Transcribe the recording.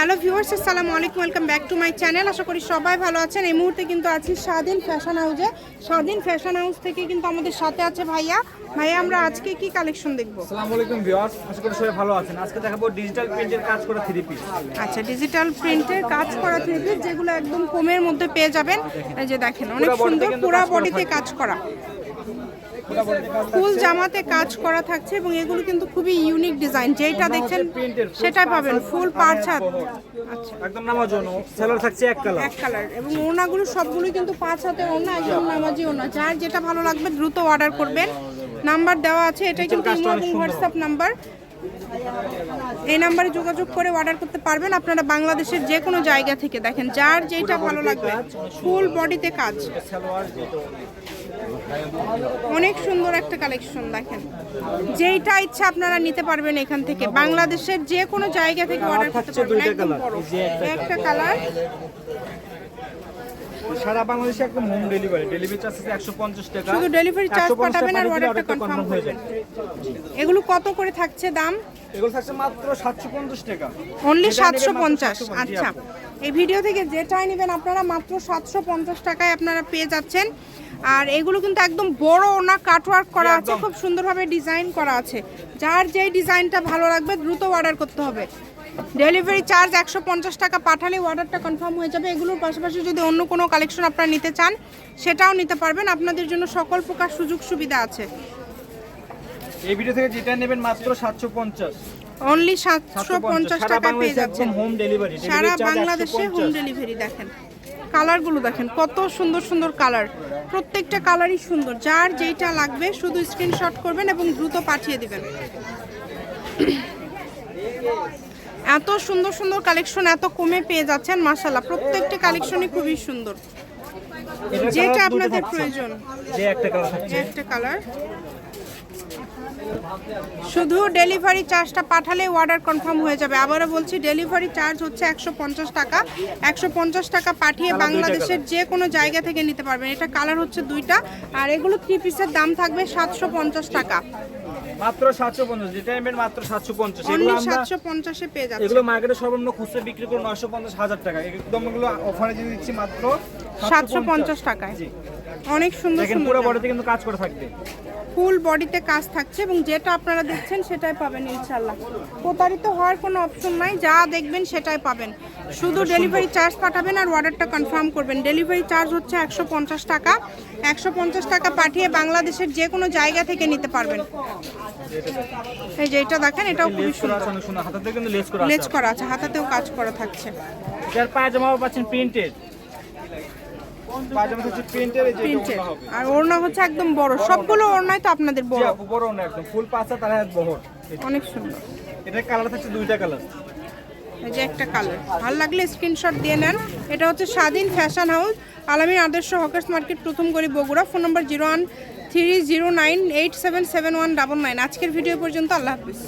Hello viewers আসসালামু আলাইকুম welcome back to my channel আশা করি সবাই ভালো আছেন। এই মুহূর্তে কিন্তু আছি স্বাধীন ফ্যাশন হাউসে স্বাধীন ফ্যাশন হাউস থেকে কিন্তু আমাদের সাথে আছে ভাইয়া। ভাইয়া আমরা আজকে কি কালেকশন দেখব? আসসালামু আলাইকুম ভিউয়ার্স আশা করি সবাই ভালো আছেন। আজকে দেখাবো ডিজিটাল প্রিন্টের কাজ করা থ্রি পিস আচ্ছা ডিজিটাল প্রিন্টের কাজ করা থ্রি পিস যেগুলো একদম কমের মধ্যে পেয়ে যাবেন। এই যে দেখেন অনেক সুন্দর পুরা বডিতে কাজ করা। ফুল জামাতে কাজ করা থাকছে এবং এগুলো কিন্তু খুবই ইউনিক ডিজাইন যেটা দেখছেন সেটাই পাবেন। ফুল পাঁচ হাত আচ্ছা। একদম নামার জন্য সেলার থাকছে এক কালার। এক কালার। এবং ওড়নাগুলো সবগুলোই কিন্তু পাঁচ হাতে ওড়না একদম নামাজি ওড়না। যার যেটা ভালো লাগবে দ্রুত অর্ডার করবেন। নাম্বার দেওয়া আছে এটাই কিন্তু হোয়াটসঅ্যাপ নাম্বার এই নাম্বারে যোগাযোগ করে অর্ডার করতে পারবেন। আপনারা বাংলাদেশের যে কোনো জায়গা থেকে দেখেন যার যেটা ভালো লাগবে। ফুল বডিতে কাজ। অনেক সুন্দর একটা কালেকশন দেখেন। যেইটা ইচ্ছা আপনারা নিতে পারবেন এখান থেকে। বাংলাদেশের যে কোনো জায়গা থেকে অর্ডার করতে পারবেন। একদম বড়। একটা কালার সারা বাংলাদেশে একদম হোম ডেলিভারি ডেলিভারি চার্জ আছে একশো পঞ্চাশ টাকা। শুধু ডেলিভারি চার্জ পাঠাবেন আর অর্ডারটা কনফার্ম হয়ে যাবে। এগুলো কত করে থাকছে দাম? এগুলো থাকছে মাত্র সাতশো পঞ্চাশ টাকা। অনলি সাতশো পঞ্চাশ। 750 আচ্ছা। এই ভিডিও থেকে যেটাই নেবেন আপনারা মাত্র সাতশো পঞ্চাশ টাকায় আপনারা পেয়ে যাচ্ছেন। আর এগুলো কিন্তু একদম বড় ওনা কাটওয়ার্ক করা আছে খুব সুন্দরভাবে ডিজাইন করা আছে। যার যেই ডিজাইনটা ভালো লাগবে দ্রুত অর্ডার করতে হবে। ডেলিভারি চার্জ একশো পঞ্চাশ টাকা পাঠালে অর্ডারটা কনফার্ম হয়ে যাবে। এগুলোর পাশাপাশি যদি অন্য কোনো কালেকশন আপনারা নিতে চান সেটাও নিতে পারবেন। আপনাদের জন্য সকল প্রকার সুযোগ সুবিধা আছে। এই ভিডিও থেকে যেটা নেবেন মাত্র সাতশো পঞ্চাশ। অনলি সাতশো পঞ্চাশ টাকা পেয়ে যাচ্ছেন। হোম ডেলিভারি সারা বাংলাদেশে হোম ডেলিভারি দেখেন। কালারগুলো দেখেন কত সুন্দর সুন্দর কালার। প্রত্যেকটা কালারই সুন্দর। যার যেইটা লাগবে শুধু স্ক্রিনশট করবেন এবং দ্রুত পাঠিয়ে দিবেন। এত সুন্দর সুন্দর কালেকশন এত কমে পেয়ে যাচ্ছেন মাসাল্লাহ প্রত্যেকটা কালেকশনই খুবই সুন্দর। যেটা আপনাদের প্রয়োজন। যে একটা কালার থাকছে এই একটা কালার শুধু ডেলিভারি চার্জটা পাঠালে অর্ডার কনফার্ম হয়ে যাবে। আবারও বলছি ডেলিভারি চার্জ হচ্ছে একশো পঞ্চাশ টাকা। একশো পঞ্চাশ টাকা পাঠিয়ে বাংলাদেশের যে কোনো জায়গা থেকে নিতে পারবেন। এটা কালার হচ্ছে দুইটা। আর এগুলো থ্রি পিসের দাম থাকবে সাতশো পঞ্চাশ টাকা। মাত্র সাতশো পঞ্চাশ মাত্র সাতশো পঞ্চাশ। এগুলো আমরা পেয়ে যাচ্ছে এগুলো মার্কেটে সর্বনিম্ন খুচরা বিক্রি করে নয়শো পঞ্চাশ হাজার টাকা। একদম এগুলো অফারে দিয়ে দিচ্ছি মাত্র সাতশো পঞ্চাশ টাকায়। অনেক সুন্দর সুন্দর পুরো বডিতে কিন্তু কাজ করে থাকবে। ফুল বডিতে কাজ থাকছে এবং যেটা আপনারা দেখছেন সেটাই পাবেন ইনশাল্লাহ প্রতারিত হওয়ার কোনো অপশন নাই যা দেখবেন সেটাই পাবেন। শুধু ডেলিভারি চার্জ পাঠাবেন আর অর্ডারটা কনফার্ম করবেন। ডেলিভারি চার্জ হচ্ছে একশো পঞ্চাশ টাকা। একশো পঞ্চাশ টাকা পাঠিয়ে বাংলাদেশের যে কোনো জায়গা থেকে নিতে পারবেন। এই যে এটা দেখেন এটাও খুবই সুন্দর। সুন্দর। হাতাতে কিন্তু লেস করা লেজ করা আছে হাতাতেও কাজ করা থাকছে। পায়জামাও পাচ্ছেন প্রিন্টেড পায়জামা হচ্ছে প্রিন্টের এই যে এটা ওড়না হবে। আর ওড়না হচ্ছে একদম বড়। সবগুলো ওড়নাই তো আপনাদের বড়। বড় না একদম। ফুল পাঁচটা তার হাত বহর। অনেক সুন্দর। এটার কালার থাকছে দুইটা কালার। এই যে একটা কালার। ভালো লাগলে স্ক্রিনশট দিয়ে নেন। এটা হচ্ছে স্বাধীন ফ্যাশন হাউস আলামীর আদর্শ হকার্স মার্কেট প্রথম গলি Bogura. Phone number zero one three zero nine eight seven seven one double nine. আজকের ভিডিও পর্যন্ত আল্লাহ হাফিজ।